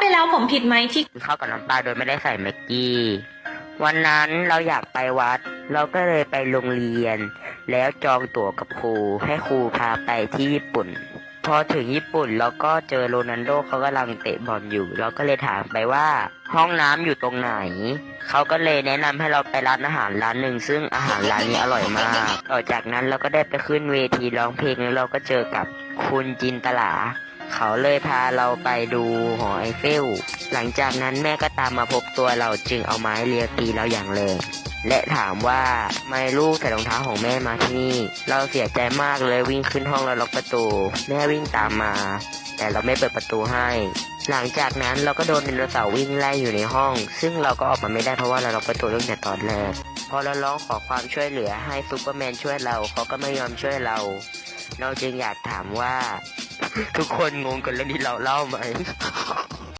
ไปแล้วผมผิดไหมที่กินข้าวกับน้ำปลาโดยไม่ได้ใส่แม็กกี้ วันนั้นเราอยากไปวัด เราก็เลยไปโรงเรียน แล้วจองตั๋วกับครูให้ครูพาไปที่ญี่ปุ่น พอถึงญี่ปุ่นเราก็เจอโรนัลโดเขากำลังเตะบอลอยู่ เราก็เลยถามไปว่า ห้องน้ำอยู่ตรงไหน เขาก็เลยแนะนำให้เราไปร้านอาหารร้านหนึ่ง ซึ่งอาหารร้านนี้อร่อยมาก ต่อจากนั้นเราก็ได้ไปขึ้นเวทีร้องเพลงแล้วเราก็เจอกับคุณจินตลา เขาเลยพาเราไปดูหอไอเฟล หลังจากนั้นแม่ก็ตามมาพบตัวเราจึงเอาไม้เลียตีเราอย่างแรงและถามว่าทำไม่ลูกใส่รองเท้าของแม่มาที่นี่ เราเสียใจมากเลยวิ่งขึ้นห้องแล้วล็อกประตู แม่วิ่งตามมา แต่เราไม่เปิดประตูให้ หลังจากนั้นเราก็โดนไดโนเสาร์วิ่งไล่อยู่ในห้อง ซึ่งเราก็ออกมาไม่ได้เพราะว่าเราล็อกประตูตั้งแต่ตอนแรกพอเราร้องขอความช่วยเหลือให้ซูเปอร์แมนช่วยเราเขาก็ไม่ยอมช่วยเรา เราจึงอยากถามว่า ทุกคนงงกับเรื่องที่เราเล่าไหม